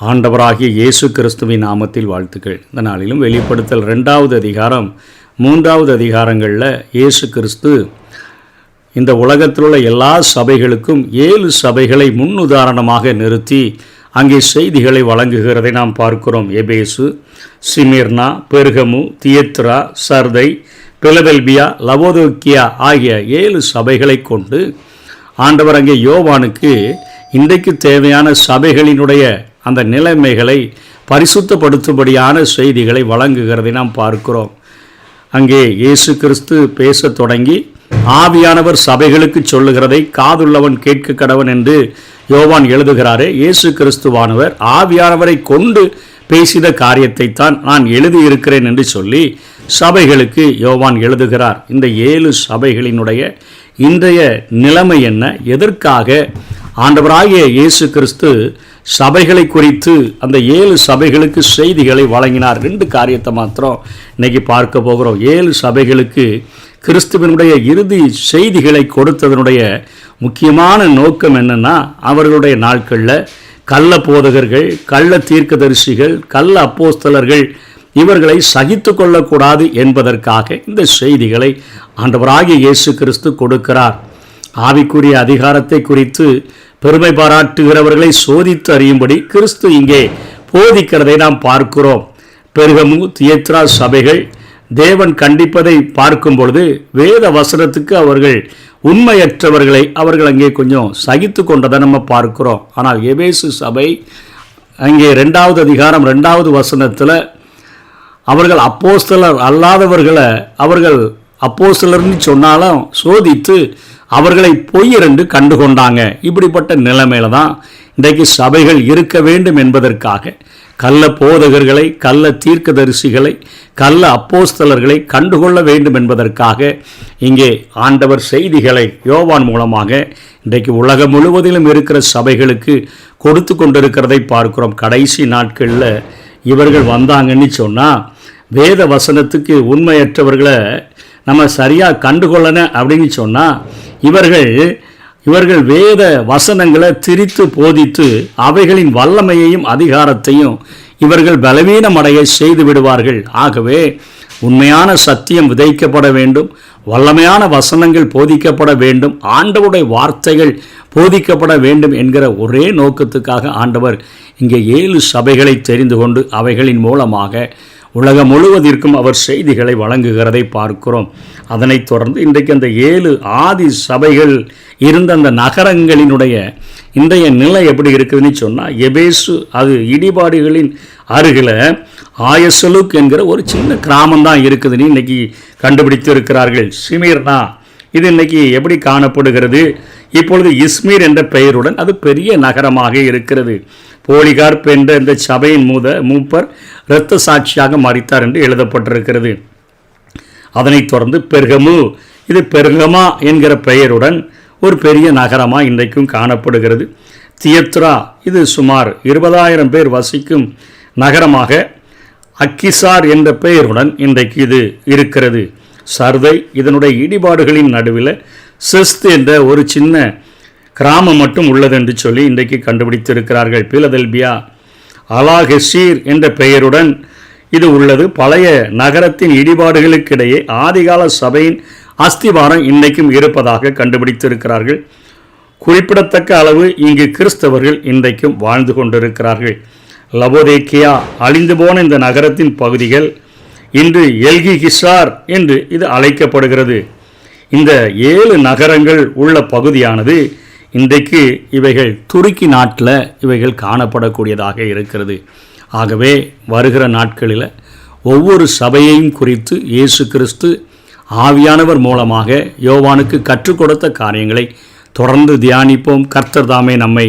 ஆண்டவராகிய இயேசு கிறிஸ்துவின் நாமத்தில் வாழ்த்துக்கள். இந்த நாளிலும் வெளிப்படுத்தல் ரெண்டாவது அதிகாரம் மூன்றாவது அதிகாரங்களில் இயேசு கிறிஸ்து இந்த உலகத்தில் உள்ள எல்லா சபைகளுக்கும் ஏழு சபைகளை முன்னுதாரணமாக நிறுத்தி அங்கே செய்திகளை வழங்குகிறதை நாம் பார்க்கிறோம். எபேசு சிமிர்னா பெருகமு தியத்ரா சர்தை பிலபெல்பியா லவோதோக்கியா ஆகிய ஏழு சபைகளை கொண்டு ஆண்டவர் அங்கே யோவானுக்கு இன்றைக்கு தேவையான சபைகளினுடைய அந்த நிலைமைகளை பரிசுத்தப்படுத்தும்படியான செய்திகளை வழங்குகிறதை நாம் பார்க்கிறோம். அங்கே இயேசு கிறிஸ்து பேச தொடங்கி ஆவியானவர் சபைகளுக்கு சொல்லுகிறதை காதுள்ளவன் கேட்க கடவன் என்று யோவான் எழுதுகிறாரே. இயேசு கிறிஸ்துவானவர் ஆவியானவரை கொண்டு பேசித காரியத்தை தான் நான் எழுதியிருக்கிறேன் என்று சொல்லி சபைகளுக்கு யோவான் எழுதுகிறார். இந்த ஏழு சபைகளினுடைய இன்றைய நிலைமை என்ன? எதற்காக ஆண்டவராகிய இயேசு கிறிஸ்து சபைகளை குறித்து அந்த ஏழு சபைகளுக்கு செய்திகளை வழங்கினார். ரெண்டு காரியத்தை மாத்திரம் இன்னைக்கு பார்க்க போகிறோம். ஏழு சபைகளுக்கு கிறிஸ்துவனுடைய இறுதி செய்திகளை கொடுத்ததனுடைய முக்கியமான நோக்கம் என்னென்னா அவர்களுடைய நாட்களில் கள்ள போதகர்கள் கள்ள தீர்க்கதரிசிகள் கள்ள அப்போஸ்தலர்கள் இவர்களை சகித்து கொள்ளக்கூடாது என்பதற்காக இந்த செய்திகளை ஆண்டவராகிய இயேசு கிறிஸ்து கொடுக்கிறார். ஆவிக்குரிய அதிகாரத்தை குறித்து பெருமை பாராட்டுகிறவர்களை சோதித்து அறியும்படி கிறிஸ்து இங்கே போதிக்கிறதை நாம் பார்க்கிறோம். பெருகமு தியத்ரா சபைகள் தேவன் கண்டிப்பதை பார்க்கும் பொழுது வேத வசனத்துக்கு அவர்கள் உண்மையற்றவர்களை அவர்கள் அங்கே கொஞ்சம் சகித்து கொண்டதை நம்ம பார்க்கிறோம். ஆனால் எபேசு சபை அங்கே ரெண்டாவது அதிகாரம் ரெண்டாவது வசனத்தில் அவர்கள் அப்போஸ்தலர் அல்லாதவர்களை அவர்கள் அப்போஸ்தலர்னு சொன்னாலும் சோதித்து அவர்களை பொய்யிரண்டு கண்டுகொண்டாங்க. இப்படிப்பட்ட நிலைமையில தான் இன்றைக்கு சபைகள் இருக்க வேண்டும் என்பதற்காக கள்ள போதகர்களை கள்ள தீர்க்கதரிசிகளை கள்ள அப்போஸ்தலர்களை கண்டுகொள்ள வேண்டும் என்பதற்காக இங்கே ஆண்டவர் செய்திகளை யோவான் மூலமாக இன்றைக்கு உலகம் முழுவதிலும் இருக்கிற சபைகளுக்கு கொடுத்து கொண்டிருக்கிறதை பார்க்கிறோம். கடைசி நாட்களில் இவர்கள் வந்தாங்கன்னு சொன்னால் வேத வசனத்துக்கு உண்மையற்றவர்களை நம்ம சரியாக கண்டுகொள்ளன அப்படின்னு சொன்னால் இவர்கள் இவர்கள் வேத வசனங்களை திரித்து போதித்து அவைகளின் வல்லமையையும் அதிகாரத்தையும் இவர்கள் பலவீனமடைய செய்து விடுவார்கள். ஆகவே உண்மையான சத்தியம் விதைக்கப்பட வேண்டும் வல்லமையான வசனங்கள் போதிக்கப்பட வேண்டும் ஆண்டவருடைய வார்த்தைகள் போதிக்கப்பட வேண்டும் என்கிற ஒரே நோக்கத்துக்காக ஆண்டவர் இங்கே ஏழு சபைகளை தெரிந்து கொண்டு அவைகளின் மூலமாக உலகம் முழுவதற்கும் அவர் செய்திகளை வழங்குகிறதை பார்க்கிறோம். அதனைத் தொடர்ந்து இன்றைக்கு அந்த ஏழு ஆதி சபைகள் இருந்த அந்த நகரங்களினுடைய இன்றைய நிலை எப்படி இருக்குதுன்னு சொன்னால் எபேசு அது இடிபாடுகளின் அருகில் ஆயசலுக் என்கிற ஒரு சின்ன கிராமம் தான் இருக்குதுன்னு இன்றைக்கி கண்டுபிடித்து இருக்கிறார்கள் சிமீர்னா இது இன்றைக்கி எப்படி காணப்படுகிறது? இப்பொழுது இஸ்மீர் என்ற பெயருடன் அது பெரிய நகரமாக இருக்கிறது. போலிகார்ப் என்ற இந்த சபையின் மூத மூப்பர் இரத்த சாட்சியாக மறித்தார் என்று எழுதப்பட்டிருக்கிறது. அதனைத் தொடர்ந்து பெர்கமு இது பெர்கமா என்கிற பெயருடன் ஒரு பெரிய நகரமாக இன்றைக்கும் காணப்படுகிறது. தியத்ரா இது சுமார் இருபதாயிரம் பேர் வசிக்கும் நகரமாக அக்கிசார் என்ற பெயருடன் இன்றைக்கு இது இருக்கிறது. சர்தை இதனுடைய இடிபாடுகளின் நடுவில் சிஸ்த் என்ற ஒரு சின்ன கிராமம் மட்டும் உள்ளது என்று சொல்லி இன்றைக்கு கண்டுபிடித்திருக்கிறார்கள். பீலதெல்பியா அலாஹெஷீர் என்ற பெயருடன் இது உள்ளது. பழைய நகரத்தின் இடிபாடுகளுக்கிடையே ஆதிகால சபையின் அஸ்திவாரம் இன்றைக்கும் இருப்பதாக கண்டுபிடித்திருக்கிறார்கள். குறிப்பிடத்தக்க அளவு இங்கு கிறிஸ்தவர்கள் இன்றைக்கும் வாழ்ந்து கொண்டிருக்கிறார்கள். லபோதேக்கியா அழிந்து போன இந்த நகரத்தின் பகுதிகள் இன்று எல்கி கிசார் என்று இது அழைக்கப்படுகிறது. இந்த ஏழு நகரங்கள் உள்ள பகுதியானது இன்றைக்கு இவைகள் துருக்கி நாட்டில் இவைகள் காணப்படக்கூடியதாக இருக்கிறது. ஆகவே வருகிற நாட்களில் ஒவ்வொரு சபையையும் குறித்து இயேசு கிறிஸ்து ஆவியானவர் மூலமாக யோவானுக்கு கற்றுக் கொடுத்த காரியங்களை தொடர்ந்து தியானிப்போம். கர்த்தர் தாமே நம்மை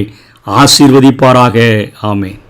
ஆசீர்வதிப்பாராக. ஆமே